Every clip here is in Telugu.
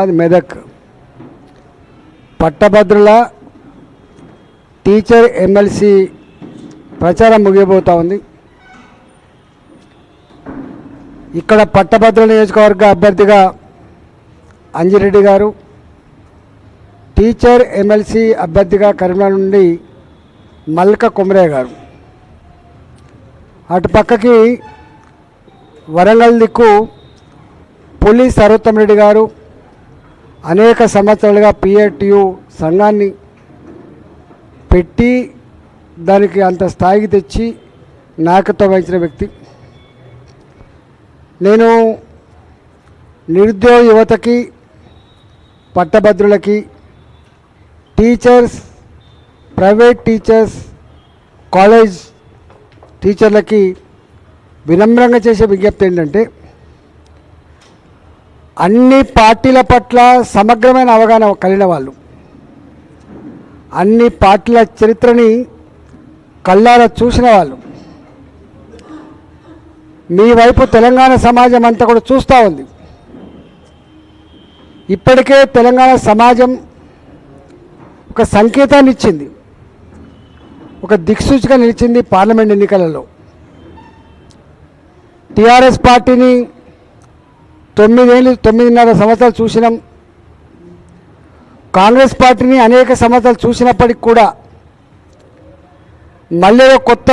అది మెదక్. పట్టభద్రుల టీచర్ ఎమ్మెల్సీ ప్రచారం ముగియబోతా ఉంది. ఇక్కడ పట్టభద్రుల నియోజకవర్గ అభ్యర్థిగా అంజిరెడ్డి గారు టీచర్ ఎమ్మెల్సీ అభ్యర్థిగా కరీంనగర్ నుండి మల్క కుమరయ్య గారు. అటు పక్కకి వరంగల్ దిక్కు పులి సర్వోత్తమ రెడ్డి గారు అనేక సంవత్సరాలుగా పిఏటియు సంఘాన్ని పెట్టి దానికి అంత స్థాయికి తెచ్చి నాయకత్వం వహించిన వ్యక్తి. నేను నిరుద్యోగ యువతకి పట్టభద్రులకి టీచర్స్ ప్రైవేట్ టీచర్స్ కాలేజ్ టీచర్లకి వినమ్రంగా చేసే విజ్ఞప్తి ఏంటంటే అన్ని పార్టీల పట్ల సమగ్రమైన అవగాహన కలిగిన వాళ్ళు. అన్ని పార్టీల చరిత్రని కళ్ళారా చూసిన వాళ్ళు. మీ వైపు తెలంగాణ సమాజం అంతా కూడా చూస్తూ ఉంది. ఇప్పటికే తెలంగాణ సమాజం ఒక సంకేతాన్ని ఇచ్చింది. ఒక దిక్సూచిగా నిలిచింది పార్లమెంట్ ఎన్నికలలో. టీఆర్ఎస్ పార్టీని తొమ్మిదేళ్ళు తొమ్మిదిన్నర సంవత్సరాలు చూసినాం. కాంగ్రెస్ పార్టీని అనేక సంవత్సరాలు చూసినప్పటికి కూడా మళ్ళీ కొత్త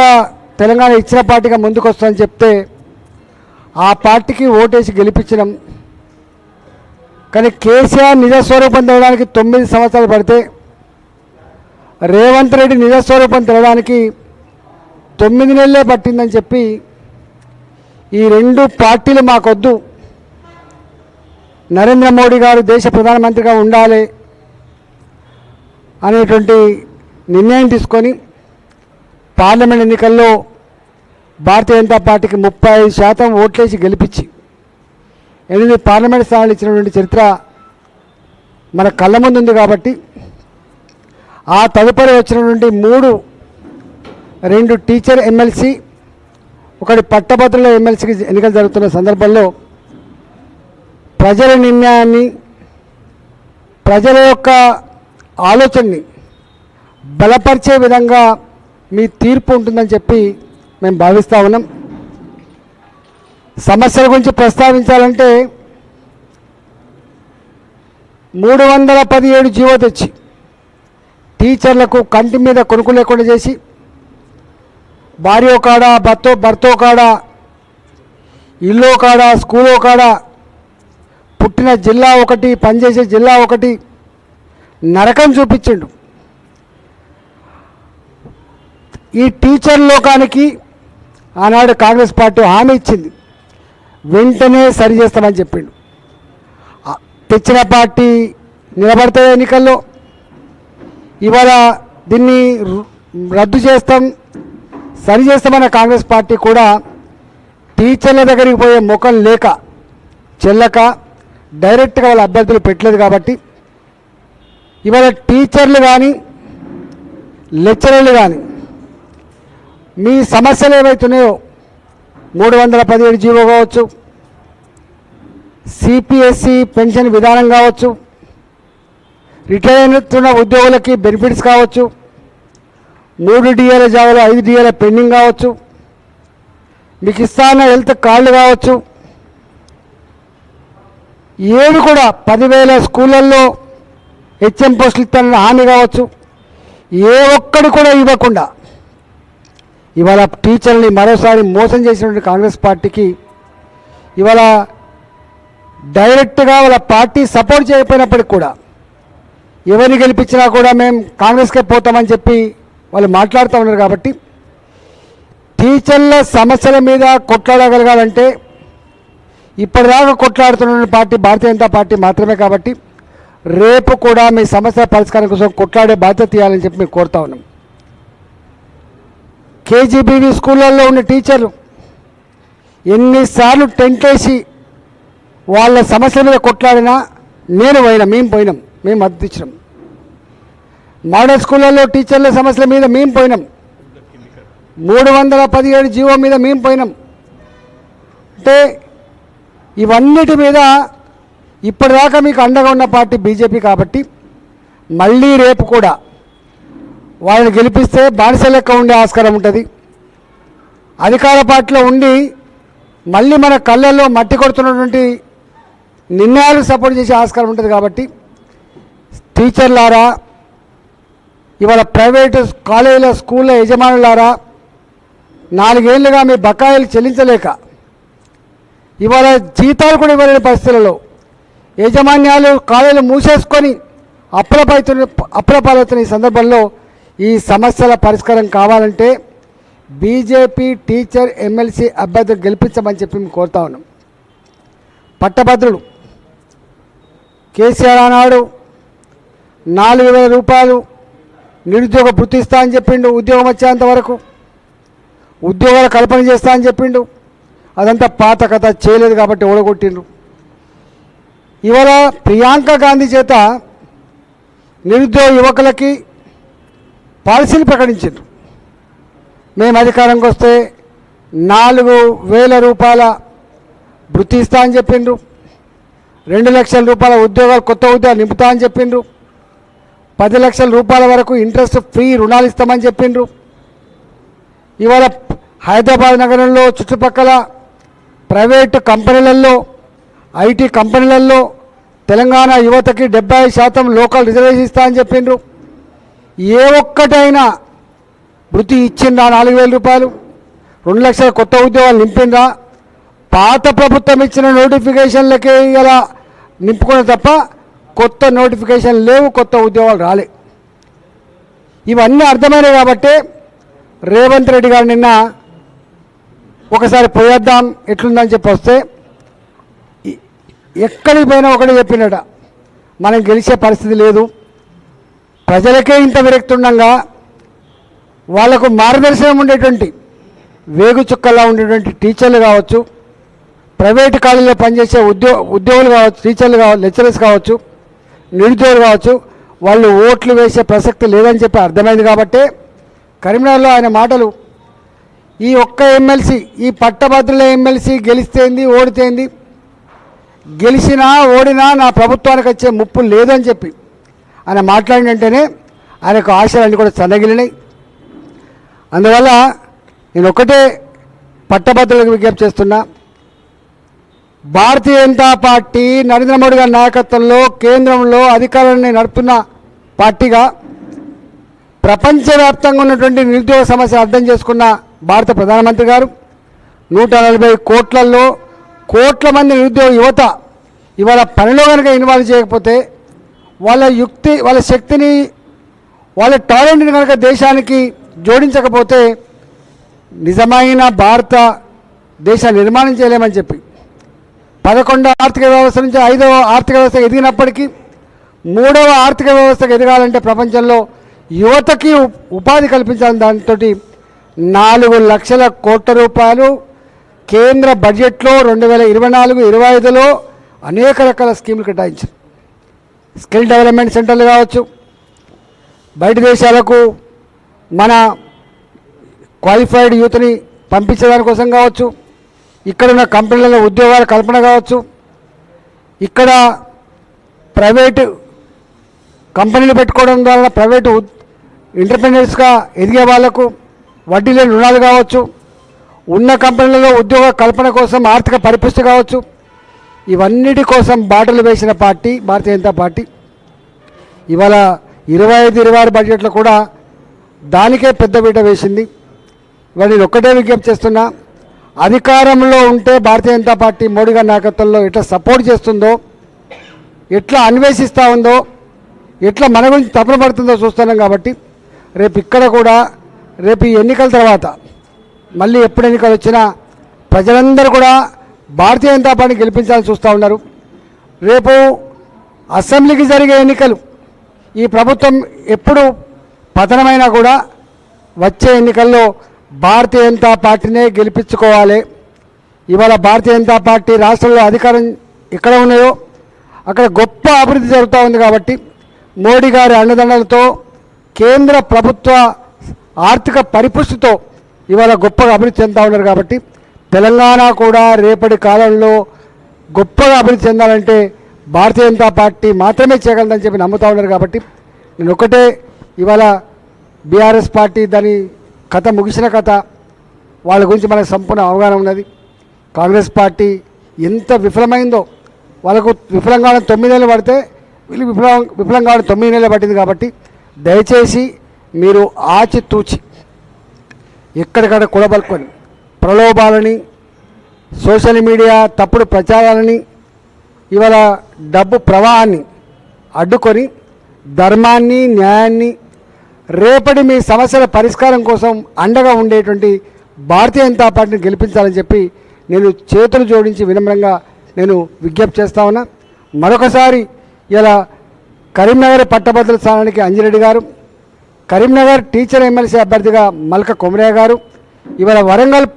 తెలంగాణ ఇచ్చిన పార్టీగా ముందుకు వస్తుందని చెప్తే ఆ పార్టీకి ఓటేసి గెలిపించినాం. కానీ కేసీఆర్ నిజస్వరూపం తెలడానికి తొమ్మిది సంవత్సరాలు పడితే రేవంత్ రెడ్డి నిజస్వరూపం తెలడానికి తొమ్మిది నెలలే పట్టిందని చెప్పి ఈ రెండు పార్టీలు మాకొద్దు. నరేంద్ర మోడీ గారు దేశ ప్రధానమంత్రిగా ఉండాలి అనేటువంటి నిర్ణయం తీసుకొని పార్లమెంట్ ఎన్నికల్లో భారతీయ జనతా పార్టీకి ముప్పై ఐదు శాతం ఓట్లేసి గెలిపించి ఎనిమిది పార్లమెంట్ స్థానాలు ఇచ్చినటువంటి చరిత్ర మన కళ్ళ ముందు ఉంది కాబట్టి ఆ తదుపరి వచ్చినటువంటి మూడు రెండు టీచర్ ఎమ్మెల్సీ ఒకటి పట్టభద్రుల ఎమ్మెల్సీకి ఎన్నికలు జరుగుతున్న సందర్భంలో ప్రజల నిర్ణయాన్ని ప్రజల యొక్క ఆలోచనని బలపరిచే విధంగా మీ తీర్పు ఉంటుందని చెప్పి మేము భావిస్తూ ఉన్నాం. సమస్యల గురించి ప్రస్తావించాలంటే మూడు వందల పదిహేడు జీవో తెచ్చి టీచర్లకు కంటి మీద కొనుక్కు లేకుండా చేసి భార్య కాడ భర్తో భర్తో కాడ ఇల్లు కాడ స్కూలో కాడ పుట్టిన జిల్లా ఒకటి పనిచేసే జిల్లా ఒకటి నరకం చూపించిండు. ఈ టీచర్ లోకానికి ఆనాడు కాంగ్రెస్ పార్టీ హామీ ఇచ్చింది. వెంటనే సరి చేస్తామని చెప్పిండు. తెచ్చిన పార్టీ నిలబడితే ఎన్నికల్లో. ఇవాళ దీన్ని రద్దు చేస్తాం సరి చేస్తామన్న కాంగ్రెస్ పార్టీ కూడా టీచర్ల దగ్గరికి పోయే ముఖం లేక చెల్లక డైరెక్ట్గా వాళ్ళ అభ్యర్థులు పెట్టలేదు కాబట్టి ఇవాళ టీచర్లు కానీ లెక్చరర్లు కానీ మీ సమస్యలు ఏవైతున్నాయో మూడు వందల పదిహేడు జీవో కావచ్చు సిపిఎస్సి పెన్షన్ విధానం కావచ్చు రిటైర్ అవుతున్న ఉద్యోగులకి బెనిఫిట్స్ కావచ్చు మూడు డిఏల జాబులు ఐదు డిఏల పెండింగ్ కావచ్చు మీకు ఇస్తాన హెల్త్ కార్డులు కావచ్చు ఏది కూడా పదివేల స్కూళ్ళల్లో హెచ్ఎం పోస్టులు ఇస్తానని హామీ కావచ్చు. ఏ ఒక్కడు కూడా ఇవ్వకుండా ఇవాళ టీచర్ని మరోసారి మోసం చేసినటువంటి కాంగ్రెస్ పార్టీకి ఇవాళ డైరెక్ట్గా వాళ్ళ పార్టీ సపోర్ట్ చేయకపోయినప్పటికి కూడా ఎవరిని గెలిపించినా కూడా మేము కాంగ్రెస్కే పోతామని చెప్పి వాళ్ళు మాట్లాడుతూ ఉన్నారు కాబట్టి టీచర్ల సమస్యల మీద కొట్లాడగలగాలంటే ఇప్పటిదాకా కొట్లాడుతున్న పార్టీ భారతీయ జనతా పార్టీ మాత్రమే కాబట్టి రేపు కూడా మీ సమస్య పరిష్కారం కోసం కొట్లాడే బాధ్యత తీయాలని చెప్పి మేము కోరుతా ఉన్నాం. కేజీబీవీ స్కూళ్ళల్లో ఉన్న టీచర్లు ఎన్నిసార్లు టెంకేసి వాళ్ళ సమస్య మీద కొట్లాడినా నేను పోయినా మేము పోయినాం మేము మద్దతు ఇచ్చినాం. మోడల్ స్కూళ్ళల్లో టీచర్ల సమస్యల మీద మేము పోయినాం. మూడు వందల పదిహేడు జీవో మీద మేము పోయినాం. అంటే ఇవన్నిటి మీద ఇప్పటిదాకా మీకు అండగా ఉన్న పార్టీ బీజేపీ కాబట్టి మళ్ళీ రేపు కూడా వాళ్ళని గెలిపిస్తే బానిస లెక్క ఉండే ఆస్కారం ఉంటుంది. అధికార పార్టీలో ఉండి మళ్ళీ మన కళ్ళల్లో మట్టి కొడుతున్నటువంటి నిర్ణయాలు సపోర్ట్ చేసే ఆస్కారం ఉంటుంది కాబట్టి టీచర్లారా ఇవాళ ప్రైవేటు కాలేజీల స్కూళ్ళ యజమానులారా నాలుగేళ్ళుగా మీ బకాయిలు చెల్లించలేక ఇవాళ జీతాలు కూడా ఇవ్వలేని పరిస్థితులలో యాజమాన్యాలు కాలేజీలు మూసేసుకొని అప్రపైతున్న అప్రపాలవుతున్న ఈ సందర్భంలో ఈ సమస్యల పరిష్కారం కావాలంటే బీజేపీ టీచర్ ఎమ్మెల్సీ అభ్యర్థులు గెలిపించమని చెప్పి మేము కోరుతా ఉన్నాం. పట్టభద్రులు కేసీఆర్ ఆనాడు నాలుగు వేల రూపాయలు నిరుద్యోగ వృత్తి అని చెప్పిండు ఉద్యోగం వచ్చేంత వరకు ఉద్యోగాల కల్పన చేస్తా అని చెప్పిండు. అదంతా పాత కథ చేయలేదు కాబట్టి ఓడగొట్టిండ్రు. ఇవాళ ప్రియాంక గాంధీ చేత నిరుద్యోగ యువకులకి పాలసీలు ప్రకటించారు మేము అధికారంకి వస్తే నాలుగు వేల రూపాయల వృత్తి ఇస్తా అని చెప్పిండ్రు. రెండు లక్షల రూపాయల ఉద్యోగాలు కొత్త ఉద్యోగాలు నింపుతా అని చెప్పిండ్రు. పది లక్షల రూపాయల వరకు ఇంట్రెస్ట్ ఫ్రీ రుణాలు ఇస్తామని చెప్పిండ్రు. ఇవాళ హైదరాబాద్ నగరంలో చుట్టుపక్కల ప్రైవేటు కంపెనీలలో ఐటీ కంపెనీలలో తెలంగాణ యువతకి డెబ్బై శాతం లోకల్ రిజర్వేషన్ ఇస్తా అని చెప్పిండ్రు. ఏ ఒక్కటైనా వృత్తి ఇచ్చిందా నాలుగు వేల రూపాయలు? రెండు లక్షల కొత్త ఉద్యోగాలు నింపిందా పాత ప్రభుత్వం ఇచ్చిన నోటిఫికేషన్లకే ఇలా నింపుకునే తప్ప కొత్త నోటిఫికేషన్ లేవు కొత్త ఉద్యోగాలు రాలే. ఇవన్నీ అర్థమైనవి కాబట్టి రేవంత్ రెడ్డి గారు నిన్న ఒకసారి పోయేద్దాం ఎట్లుందని చెప్పి వస్తే ఎక్కడికి పోయినా ఒకటే చెప్పినట మనం గెలిచే పరిస్థితి లేదు. ప్రజలకే ఇంత విరక్తి ఉండగా వాళ్ళకు మార్గదర్శనం ఉండేటువంటి వేగు చుక్కలా ఉండేటువంటి టీచర్లు కావచ్చు ప్రైవేట్ కాలేజీలో పనిచేసే ఉద్యో ఉద్యోగులు కావచ్చు టీచర్లు కావచ్చు లెక్చరర్స్ కావచ్చు నిరుద్యోగులు కావచ్చు వాళ్ళు ఓట్లు వేసే ప్రసక్తి లేదని చెప్పి అర్థమైంది కాబట్టి కరీంనగర్లో ఆయన మాటలు ఈ ఒక్క ఎమ్మెల్సీ ఈ పట్టభద్రుల ఎమ్మెల్సీ గెలిస్తేంది ఓడితేంది? గెలిచినా ఓడినా నా ప్రభుత్వానికి వచ్చే ముప్పు లేదని చెప్పి ఆయన మాట్లాడినంటేనే ఆయనకు ఆశలన్నీ కూడా సన్నగిలినాయి. అందువల్ల నేను ఒకటే పట్టభద్రులకు విజ్ఞప్తి చేస్తున్నా. భారతీయ జనతా పార్టీ నరేంద్ర మోడీ గారి నాయకత్వంలో కేంద్రంలో అధికారాన్ని నడుపుతున్న పార్టీగా ప్రపంచవ్యాప్తంగా ఉన్నటువంటి నిరుద్యోగ సమస్యను అర్థం చేసుకున్న భారత ప్రధానమంత్రి గారు నూట నలభై కోట్లలో కోట్ల మంది నిరుద్యోగ యువత ఇవాళ పనిలో కనుక ఇన్వాల్వ్ చేయకపోతే వాళ్ళ యుక్తి వాళ్ళ శక్తిని వాళ్ళ టాలెంట్ని కనుక దేశానికి జోడించకపోతే నిజమైన భారత దేశ నిర్మాణం చేయలేమని చెప్పి. పదకొండవ ఆర్థిక వ్యవస్థ నుంచి ఐదవ ఆర్థిక వ్యవస్థ ఎదిగినప్పటికీ మూడవ ఆర్థిక వ్యవస్థకు ఎదగాలంటే ప్రపంచంలో యువతకి ఉపాధి కల్పించాలని దానితోటి నాలుగు లక్షల కోట్ల రూపాయలు కేంద్ర బడ్జెట్లో రెండు వేల ఇరవై నాలుగు ఇరవై ఐదులో అనేక రకాల స్కీములు కేటాయించారు. స్కిల్ డెవలప్మెంట్ సెంటర్లు కావచ్చు బయట దేశాలకు మన క్వాలిఫైడ్ యూత్ని పంపించేదానికోసం కావచ్చు ఇక్కడ ఉన్న కంపెనీలలో ఉద్యోగాల కల్పన కావచ్చు ఇక్కడ ప్రైవేటు కంపెనీలు పెట్టుకోవడం ద్వారా ప్రైవేటు ఎంటర్ప్రెన్యూర్స్గా ఎదిగే వాళ్ళకు వడ్డీ లేని రుణాలు కావచ్చు ఉన్న కంపెనీలలో ఉద్యోగ కల్పన కోసం ఆర్థిక పరిపుష్టి కావచ్చు ఇవన్నిటి కోసం బాటలు వేసిన పార్టీ భారతీయ జనతా పార్టీ. ఇవాళ ఇరవై ఐదు ఇరవై ఆరు బడ్జెట్లో కూడా దానికే పెద్ద పీట వేసింది. ఇవాళ నేను ఒక్కటే విజ్ఞప్తి చేస్తున్నా అధికారంలో ఉంటే భారతీయ జనతా పార్టీ మోడీ గారి నాయకత్వంలో ఎట్లా సపోర్ట్ చేస్తుందో ఎట్లా అన్వేషిస్తూ ఉందో ఎట్లా మన గురించి తపన పడుతుందో చూస్తున్నాం కాబట్టి రేపు ఇక్కడ కూడా రేపు ఈ ఎన్నికల తర్వాత మళ్ళీ ఎప్పుడు ఎన్నికలు వచ్చినా ప్రజలందరూ కూడా భారతీయ జనతా పార్టీ గెలిపించాలని చూస్తూ ఉన్నారు. రేపు అసెంబ్లీకి జరిగే ఎన్నికలు ఈ ప్రభుత్వం ఎప్పుడు పతనమైనా కూడా వచ్చే ఎన్నికల్లో భారతీయ జనతా పార్టీనే గెలిపించుకోవాలి. ఇవాళ భారతీయ జనతా పార్టీ రాష్ట్రంలో అధికారం ఎక్కడ ఉన్నాయో అక్కడ గొప్ప అభివృద్ధి జరుగుతూ ఉంది కాబట్టి మోడీ గారి అండదండలతో కేంద్ర ప్రభుత్వ ఆర్థిక పరిపుష్టితో ఇవాళ గొప్పగా అభివృద్ధి చెందుతూ ఉన్నారు కాబట్టి తెలంగాణ కూడా రేపటి కాలంలో గొప్పగా అభివృద్ధి చెందాలంటే భారతీయ జనతా పార్టీ మాత్రమే చేయగలదని చెప్పి నమ్ముతా ఉన్నారు కాబట్టి నేను ఒకటే ఇవాళ బీఆర్ఎస్ పార్టీ దాని కథ ముగిసిన కథ వాళ్ళ గురించి మనకు సంపూర్ణ అవగాహన ఉన్నది. కాంగ్రెస్ పార్టీ ఎంత విఫలమైందో వాళ్ళకు విఫలం కావడం తొమ్మిది నెలలు పడితే వీళ్ళు విఫలం విఫలం కావడం తొమ్మిది నెలలు పట్టింది కాబట్టి దయచేసి మీరు ఆచితూచి ఎక్కడికక్కడ కూడబలుకొని ప్రలోభాలని సోషల్ మీడియా తప్పుడు ప్రచారాలని ఇవాళ డబ్బు ప్రవాహాన్ని అడ్డుకొని ధర్మాన్ని న్యాయాన్ని రేపటి మీ సమస్యల పరిష్కారం కోసం అండగా ఉండేటువంటి భారతీయ జనతా పార్టీని గెలిపించాలని చెప్పి నేను చేతులు జోడించి వినమ్రంగా నేను విజ్ఞప్తి చేస్తా ఉన్నా. మరొకసారి ఇలా కరీంనగర్ పట్టభద్రుల స్థానానికి అంజిరెడ్డి గారు కరీంనగర్ టీచర్ ఎమ్మెల్సీ అభ్యర్థిగా మల్క కొమరయ్య గారు ఇవాళ వరంగల్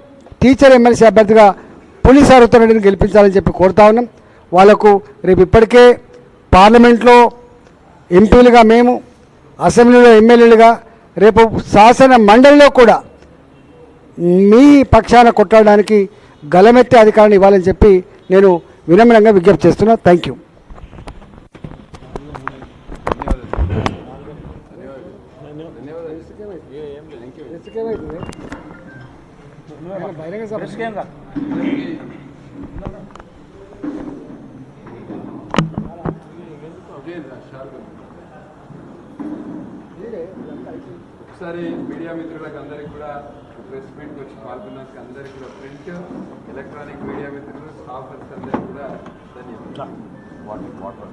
టీచర్ ఎమ్మెల్సీ అభ్యర్థిగా పులిస్ అరుతున్నడిని గెలిపించాలని చెప్పి కోరుతా ఉన్నాం. వాళ్ళకు రేపు ఇప్పటికే పార్లమెంట్లో ఎంపీలుగా మేము అసెంబ్లీలో ఎమ్మెల్యేలుగా రేపు శాసన మండలిలో కూడా మీ పక్షాన కొట్టడానికి గలమెత్తే అధికారాన్ని ఇవ్వాలని చెప్పి నేను వినమ్రంగా విజ్ఞప్తి చేస్తున్నా. థ్యాంక్ యూ ఒకసారి మీడియా మిత్రులకు అందరికి కూడా ప్రెస్ మీట్కి వచ్చి పాల్గొన్నందుకు అందరికి కూడా ప్రింట్ ఎలక్ట్రానిక్ మీడియా మిత్రులు స్టాఫర్స్ అందరికి కూడా ధన్యవాదాలు. వాటర్ వాటర్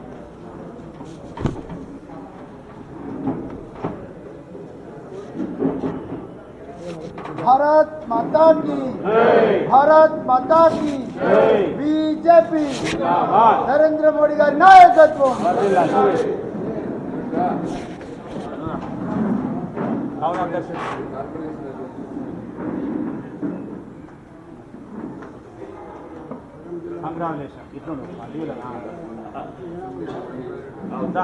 भारत माता की भारत माता की बीजेपी नरेंद्र मोदी का नायकत्व congratulations. It's not a leave it. ಹೌದಾ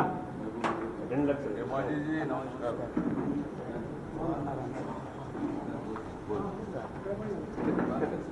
ಎಂಟು ಲಕ್ಷ ಮಾಜಿ ನಮಸ್ಕಾರ বলবো